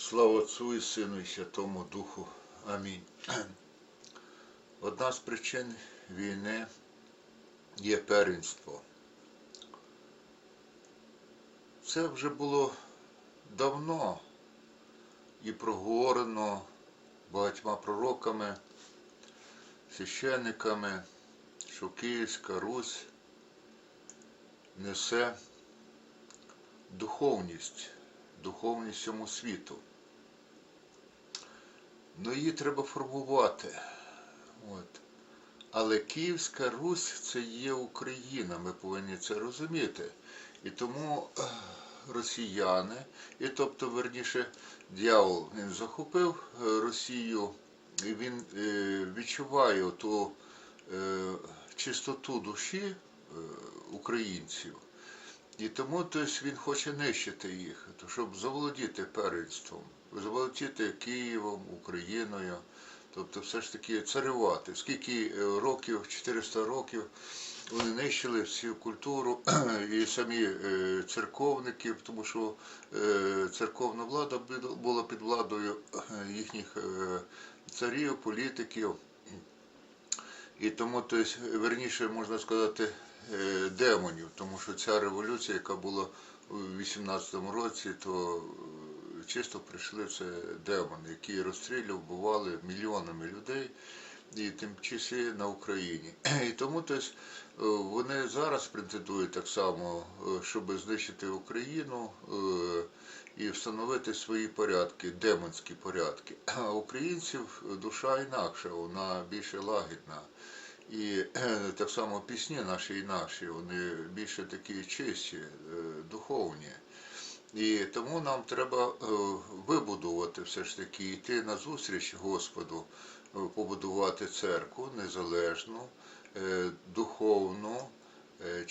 Слава Отцу і Сину і Святому Духу. Амінь. Одна з причин війни є первенство. Це вже було давно і проговорено багатьма пророками, священниками, що Київська Русь несе духовність, духовність цьому світу. Ну її треба формувати. От. Але Київська Русь це є Україна, ми повинні це розуміти. І тому росіяни, і тобто, верніше, дьявол він захопив е, Росію, і він е, відчуває ту е, чистоту душі українців. І тому тобто, він хоче нищити їх, щоб заволодіти первенством, заволодіти Києвом, Україною, тобто все ж таки царювати. Скільки е, років, 400 років, вони нищили всю культуру і самі е, церковники, тому що е, церковна влада була під владою їхніх царів, політиків. І тому, тобто, верніше можна сказати, демонів, тому що ця революція, яка була у 18-му році, то чисто прийшли це демони, які розстрілювали, вбивали мільйонами людей, і тим числі на Україні. І тому тобто, е, вони зараз претендують так само, е, щоб знищити Україну е, і встановити свої порядки, демонські порядки. А українців душа інакша, вона більше лагідна. І так само пісні наші і наші, вони більше такі чисті, духовні. І тому нам треба е, вибудувати все ж таки, йти на зустріч Господу, е, побудувати церкву незалежну, е, духовну, е,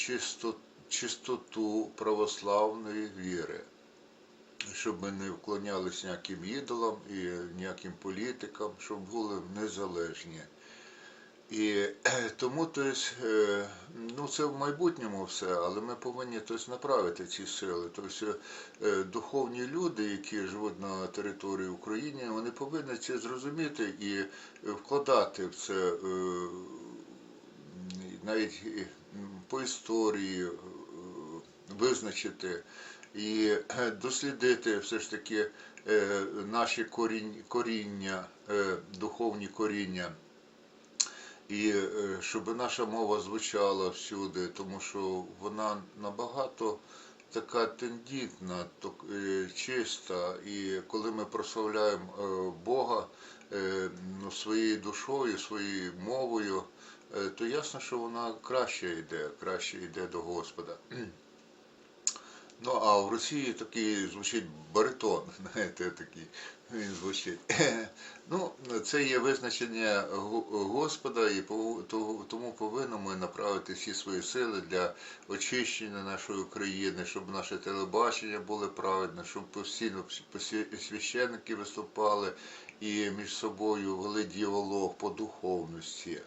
чистоту православної віри щоб ми не вклонялися ніяким ідолам і ніяким політикам, щоб були незалежні. І тому тобто, е, ну, це в майбутньому все, але ми повинні тобто, направити ці сили. Тобто, е, духовні люди, які живуть на території України, вони повинні це зрозуміти і вкладати в це е, навіть по історії визначити і дослідити все ж таки наші коріння, е, духовні коріння. І е, щоб наша мова звучала всюди, тому що вона набагато така тендітна, е, чиста. І коли ми прославляємо е, Бога ну, своєю душою, своєю мовою, то ясно, що вона краще йде, краще йде до Господа. Ну, а в Росії такий звучить баритон, знаєте, такий він звучить. Ну, це є визначення Господа, і тому повинні ми направити всі свої сили для очищення нашої України, щоб наше телебачення було правильне, щоб постійно священники виступали і між собою вели діалог по духовності.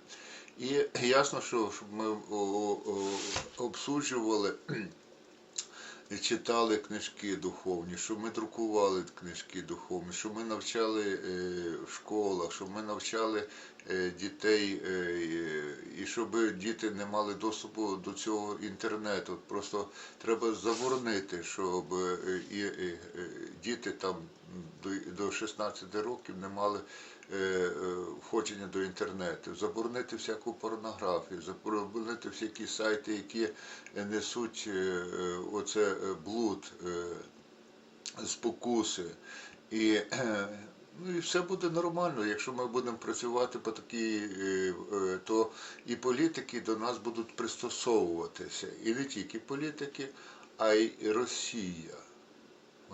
І ясно, що щоб ми обсуджували читали книжки духовні, щоб ми друкували книжки духовні, щоб ми навчали е, в школах, щоб ми навчали е, дітей, е, і щоб діти не мали доступу до цього інтернету. Просто треба заборонити, щоб і, діти там до, до 16 років не мали входження до інтернету, заборонити всяку порнографію, заборонити всякі сайти, які несуть е, е, оце е, блуд, е, спокуси. І, е, ну, і все буде нормально, якщо ми будемо працювати по такій, е, е, то і політики до нас будуть пристосовуватися. І не тільки політики, а й Росія.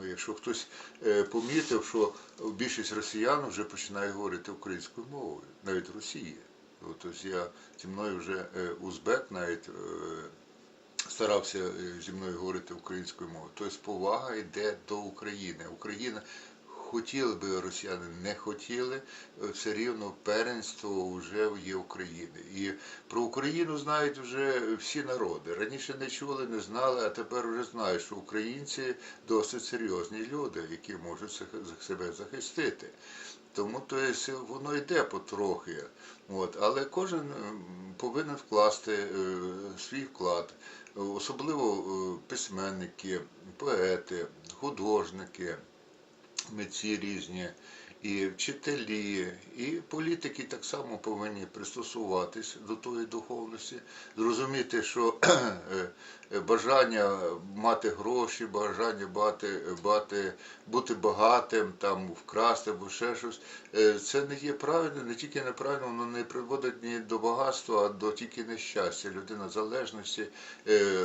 Якщо хтось е, помітив, що більшість росіян вже починає говорити українською мовою, навіть в Росії. От, я зі мною вже е, узбек навіть е, старався зі мною говорити українською мовою. Тобто повага йде до України. Україна хотіли би росіяни, не хотіли, е, все рівно первенство вже є України. І про Україну знають вже всі народи. Раніше не чули, не знали, а тепер вже знають, що українці досить серйозні люди, які можуть себе- захистити. Тому то є, воно йде потрохи. От, але кожен повинен вкласти е, свій вклад, особливо е, письменники, поети, художники, митці різні, і вчителі, і політики так само повинні пристосуватись до тої духовності, зрозуміти, що е, е, бажання мати гроші, бажання мати, мати, бути багатим, там вкрасти або ще щось, е, це не є правильно, не тільки неправильно, воно не приводить ні до багатства, а до тільки нещастя. Людина залежності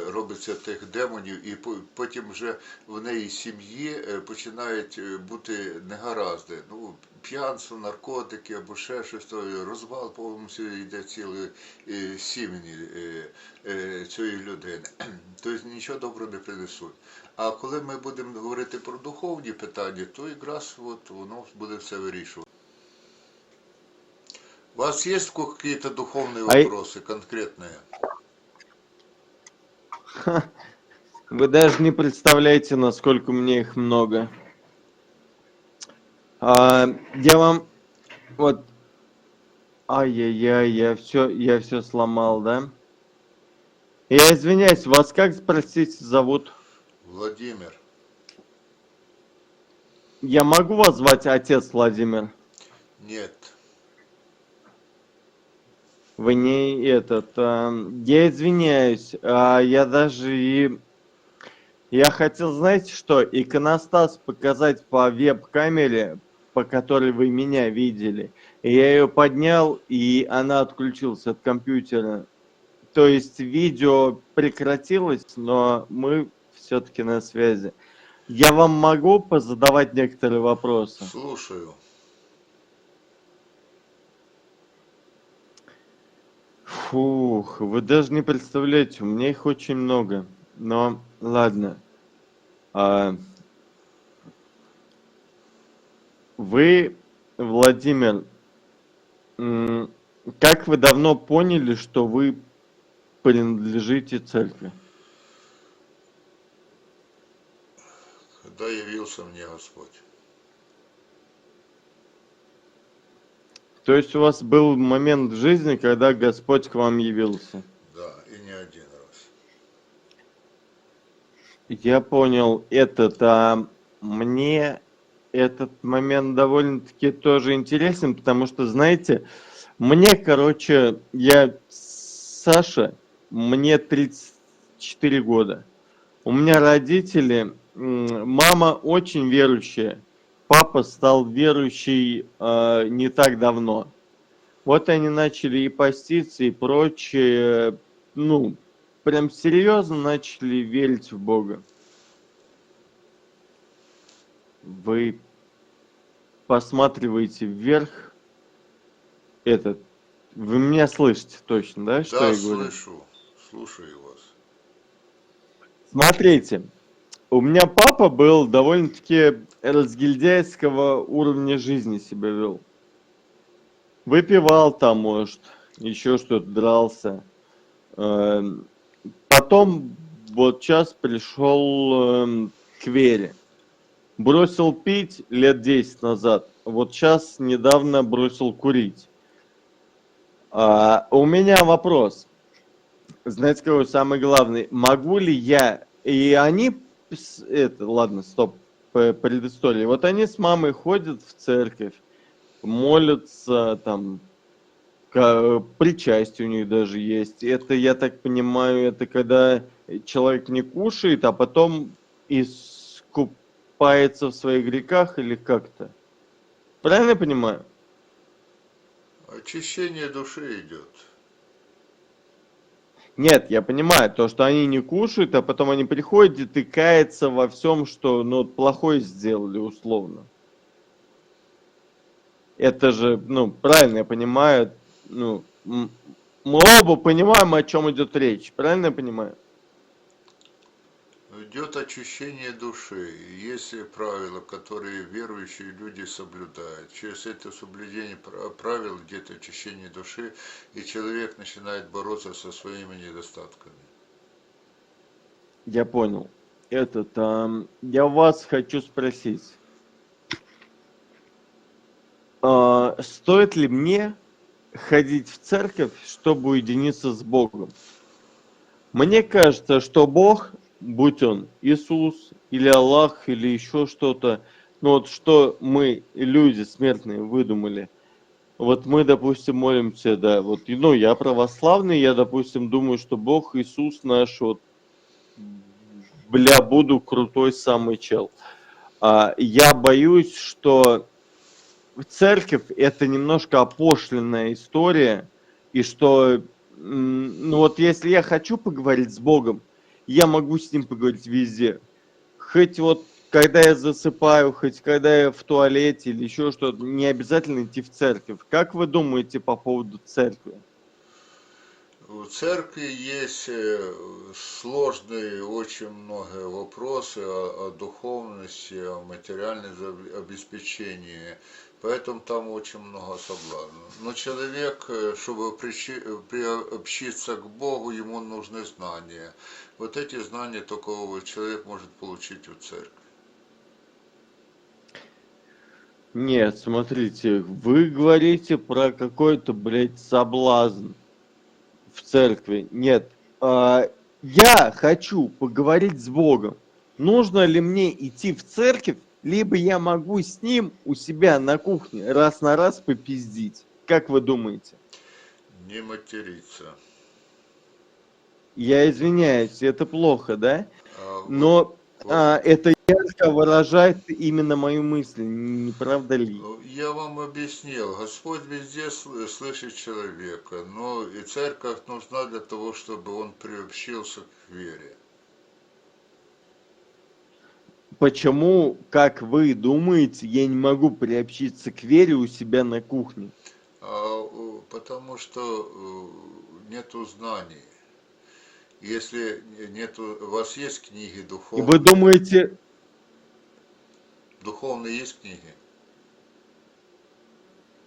робиться тих демонів, і по- потім вже в неї сім'ї починають бути негаразди. Ну, п'янство, наркотики або ще щось, то розвал повністю йде цілої е, сім'ї е, е, цієї людини. Тобто нічого доброго не принесуть. А коли ми будемо говорити про духовні питання, то якраз от воно буде все вирішувати. У вас есть какие-то духовные А и- вопросы конкретные? Вы даже не представляете, насколько у меня их много. А, я вам вот, ай-яй-яй, я все, я все сломал, да? Я извиняюсь, вас как простите зовут? Владимир, Я могу вас звать отец Владимир? нет. Вы не этот. а, я извиняюсь, а, я даже и. Я хотел, знаете что, иконостас показать по веб-камере, по которой вы меня видели. И я ее поднял, и она отключилась от компьютера. То есть видео прекратилось, но мы все-таки на связи. Я вам могу позадавать некоторые вопросы? Слушаю. Фух, вы даже не представляете, у меня их очень много. Но ладно. А, вы, Владимир, как вы давно поняли, что вы принадлежите церкви? Когда явился мне Господь? То есть у вас был момент в жизни, когда Господь к вам явился? Да, и не один раз. Я понял этот, а мне этот момент довольно-таки тоже интересен, потому что, знаете, мне, короче, я Саша, мне 34 года. У меня родители, мама очень верующая, папа стал верующий э, не так давно. Вот они начали и поститься, и прочее, ну, прям серьезно начали верить в Бога. Вы посматриваете вверх, этот, вы меня слышите точно, да, что да, я говорю? слышу, слушаю вас. Смотрите, у меня папа был довольно-таки разгильдяйского уровня жизни себя вел. Выпивал там, может, еще что-то, дрался. Эм, Потом вот сейчас пришел эм, к вере. Бросил пить лет 10 назад. Вот сейчас недавно бросил курить. А, у меня вопрос. Знаете, какой самый главный? Могу ли я... И они... Это, ладно, стоп, предыстория. Вот они с мамой ходят в церковь, молятся, там, причастие у них даже есть. Это, я так понимаю, это когда человек не кушает, а потом искупается в своих грехах или как-то. Правильно я понимаю? Очищение души идет. Нет, я понимаю, то, что они не кушают, а потом они приходят и каются во всем, что ну, плохое сделали, условно. Это же, ну, правильно я понимаю, ну, мы оба понимаем, о чем идет речь, правильно я понимаю? Идет очищение души. Есть правила, которые верующие люди соблюдают. Через это соблюдение пра- правил идет очищение души, и человек начинает бороться со своими недостатками. Я понял. Этот, ам, я вас хочу спросить. А, стоит ли мне ходить в церковь, чтобы уединиться с Богом? Мне кажется, что Бог, будь он Иисус или Аллах или еще что-то, ну вот что мы, люди смертные, выдумали. Вот мы, допустим, молимся, да, вот, ну, я православный, я, допустим, думаю, что Бог, Иисус наш, вот, бля, буду крутой самый чел. А, я боюсь, что церковь это немножко опошленная история, и что, ну вот если я хочу поговорить с Богом, я могу с ним поговорить везде. Хоть вот когда я засыпаю, хоть когда я в туалете или еще что-то, не обязательно идти в церковь. Как вы думаете по поводу церкви? В церкви есть э, сложные очень много вопросы о, о духовности, о материальном обеспечении, поэтому там очень много соблазнов. Но человек, э, чтобы приобщиться к Богу, ему нужны знания. Вот эти знания только человек может получить в церкви. Нет, смотрите, вы говорите про какой-то, блядь, соблазн в церкви. Нет, а, я хочу поговорить с Богом. Нужно ли мне идти в церковь, либо я могу с ним у себя на кухне раз на раз попиздить? Как вы думаете? Не материться. Я извиняюсь, это плохо, да? А Но а, это ярко выражает именно мою мысль, не правда ли? Ну, Я вам объяснил, Господь везде сл- слышит человека, но и церковь нужна для того, чтобы он приобщился к вере. Почему, как вы думаете, я не могу приобщиться к вере у себя на кухне? А, потому что нету знаний. Если нету, у вас есть книги духовные? вы думаете, Духовные есть книги?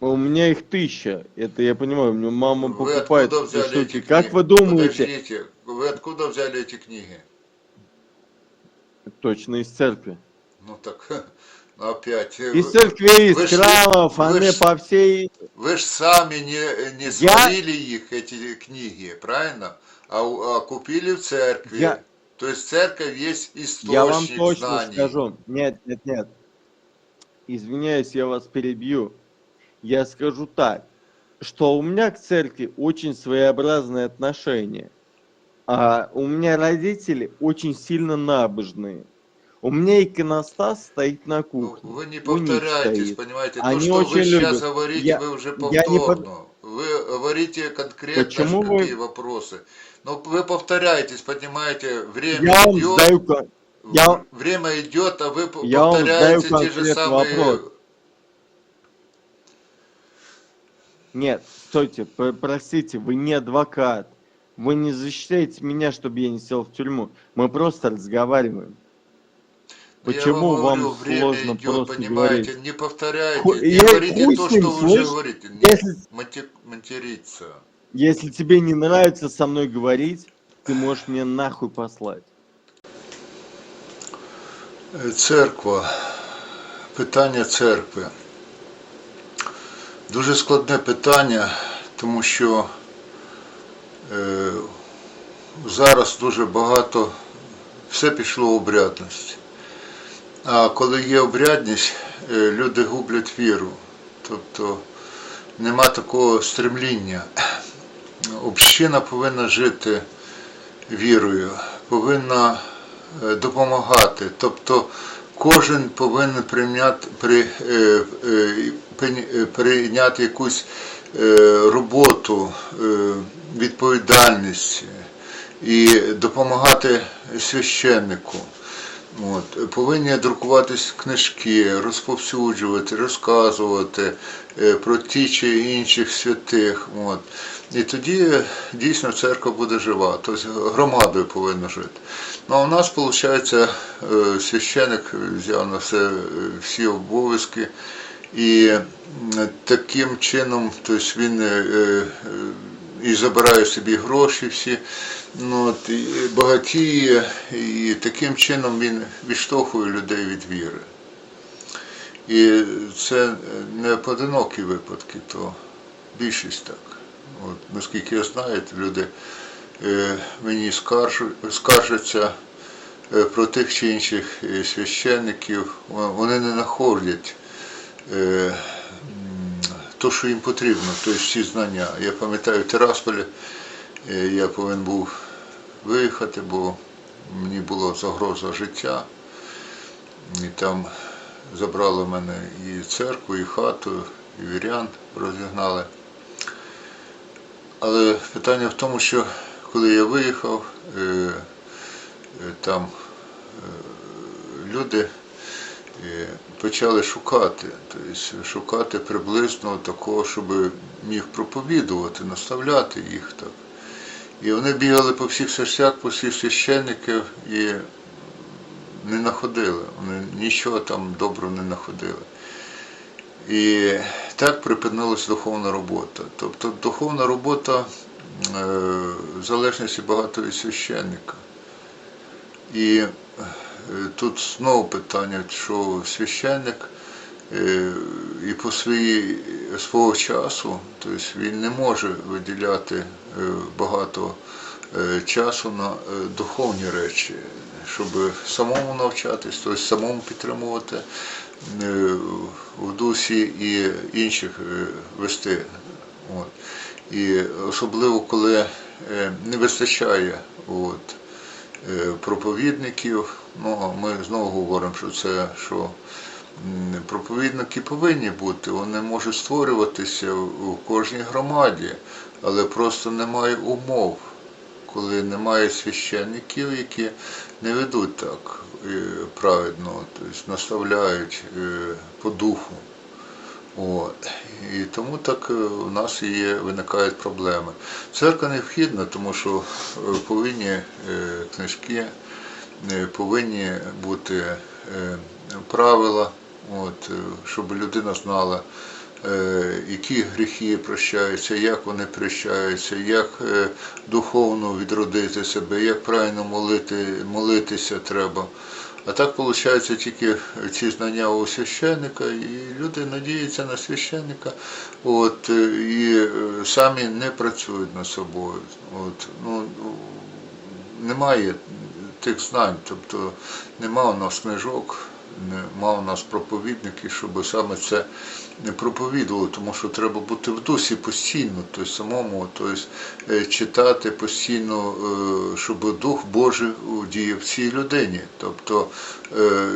у меня их тысяча, это я понимаю, мне мама Вы покупает откуда взяли штуки. эти Как вы думаете? Подождите, вы откуда взяли эти книги? Точно из церкви. Ну так, ну опять. э, Из церквей, из храмов, они ж- по всей... Вы же сами не, не сварили их, эти книги, правильно? А, а купили в церкви. Я- То есть церковь есть источник Я вам точно знаний. скажу. Нет, нет, нет. Извиняюсь, я вас перебью. Я скажу так, что у меня к церкви очень своеобразное отношение. А у меня родители очень сильно набожные. У меня иконостас стоит на Ну, кухне. Вы не повторяйтесь, понимаете, Они то, что вы очень сейчас любят. говорите, Я- вы уже я не повторно. Вы говорите конкретно, Почему же вы- какие вопросы. Но вы повторяетесь, понимаете, время Я вам идет, задаю... ко- я- время идет, а вы Я вам задаю повторяете те же самые... вопрос. Нет, стойте, простите, вы не адвокат. Вы не защищаете меня, чтобы я не сел в тюрьму. Мы просто разговариваем. Ну, я Почему вам говорю, время сложно идет, просто понимаете, говорить? не повторяйте, Ху- не я- говорите то, что вы уже слышь? говорите. Не Если, мати- материться. если тебе не нравится со мной говорить, ты можешь мне нахуй послать. Е, Церква. Питання церкви. Дуже складне питання, тому що е, зараз дуже багато, все пішло в обрядність. А коли є обрядність, е, люди гублять віру. Тобто нема такого стремління. Община повинна жити вірою, повинна е, допомагати. Тобто кожен повинен прийняти, при, е, прийняти якусь роботу, відповідальність і допомагати священнику. От, повинні друкуватись книжки, розповсюджувати, розказувати е, про ті чи інших святих. От. І тоді е, дійсно церква буде жива, тобто громадою повинна жити. Ну а у нас, виходить, е, священик взяв на себе е, всі обов'язки. І таким чином, тобто він і забирає собі гроші всі, ну, от, і багатіє, і таким чином він відштовхує людей від віри. І це не поодинокі випадки, то більшість так. От, наскільки я знаю, люди е, мені скаржаться е, про тих чи інших е, священників, вони не знаходять то, що їм потрібно, тобто всі знання. Я пам'ятаю в Тирасполі, е, я повинен був виїхати, бо мені була загроза життя. І там забрали мене і церкву, і хату, і вірян розігнали. Але питання в тому, що коли я виїхав, е, е, там люди е, почали шукати, тобто шукати приблизно такого, щоб міг проповідувати, наставляти їх так. І вони бігали по всіх серцях, по всіх священників і не знаходили. Вони нічого там доброго не знаходили. І так припинилася духовна робота. Тобто духовна робота е, в залежності багато від священника. І тут знову питання, що священник е, і по своїй свого часу, тобто він не може виділяти е, багато е, часу на е, духовні речі, щоб самому навчатись, тобто самому підтримувати е, в дусі і інших е, вести. От. І особливо коли е, не вистачає от, е, проповідників, ну ми знову говоримо, що це що проповідники повинні бути, вони можуть створюватися в кожній громаді, але просто немає умов, коли немає священників, які не ведуть так е, праведно, тобто наставляють е, по духу. От. І тому так е, у нас є, виникають проблеми. Церква необхідна, тому що е, повинні е, книжки, е, повинні бути е, правила, от, е, щоб людина знала, е, які гріхи прощаються, як вони прощаються, як е, духовно відродити себе, як правильно молити, молитися треба. А так виходить тільки ці знання у священника, і люди надіються на священника, от, е, і е, самі не працюють над собою. От, ну, немає тих знань, тобто нема у нас книжок, нема у нас проповідників, щоб саме це не проповідували, тому що треба бути в дусі постійно, тобто самому, тобто читати постійно, е, щоб Дух Божий діяв в цій людині. Тобто е,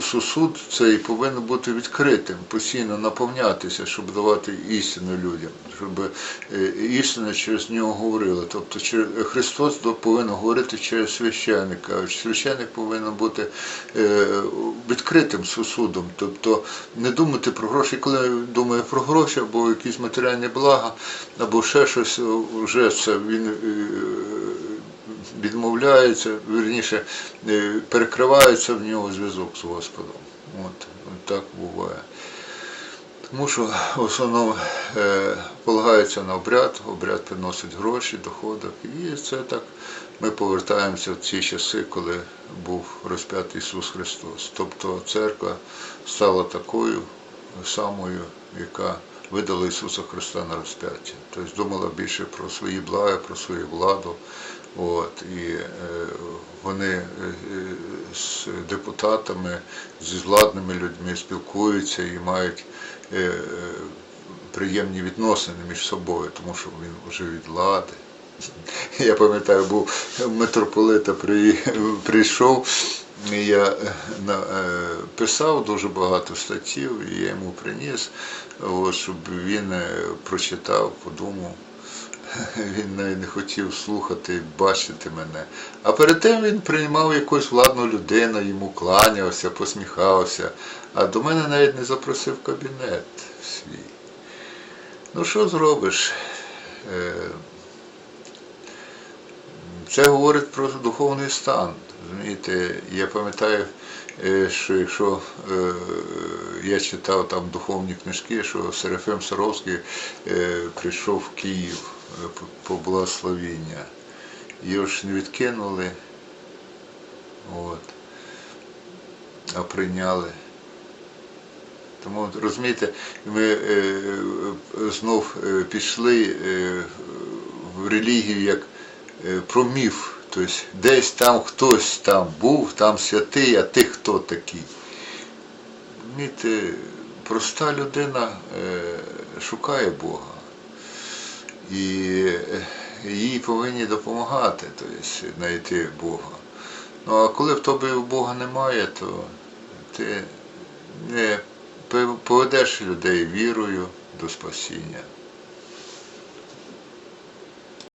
сусуд цей повинен бути відкритим, постійно наповнятися, щоб давати істину людям, щоб істина через нього говорила. Тобто Христос повинен говорити через священника, священник повинен бути відкритим сусудом. Тобто не думати про гроші, коли думає про гроші або якісь матеріальні блага, або ще щось, вже це він е, відмовляється, вірніше, е, перекривається в нього зв'язок з Господом. От, от так буває. Тому що в основному е, полагається на обряд, обряд приносить гроші, доходи. І це так ми повертаємося в ці часи, коли був розп'ятий Ісус Христос. Тобто церква стала такою самою, яка видала Ісуса Христа на розп'яття. Тобто думала більше про свої блага, про свою владу. От, і е, вони е, е, з депутатами, зі владними людьми спілкуються і мають приємні відносини між собою, тому що він вже від влади. Я пам'ятаю, був митрополита при, прийшов, я е, е, писав дуже багато статтів, і я йому приніс, щоб він е, прочитав, подумав. Він навіть не хотів слухати бачити мене. А перед тим він приймав якусь владну людину, йому кланявся, посміхався, а до мене навіть не запросив кабінет свій. Ну що зробиш? Це говорить про духовний стан. Розумієте, я пам'ятаю, е, що якщо е, я читав там духовні книжки, що Серафим Саровський е, прийшов в Київ по- благословіння. Його ж не відкинули, от, а прийняли. Тому розумієте, ми знов пішли в релігію як про міф. Тобто десь там хтось там був, там святий, а ти хто такий. Проста людина е, шукає Бога. І е, їй повинні допомагати, тобто знайти Бога. Ну а коли в тобі Бога немає, то ти не поведеш людей вірою до спасіння.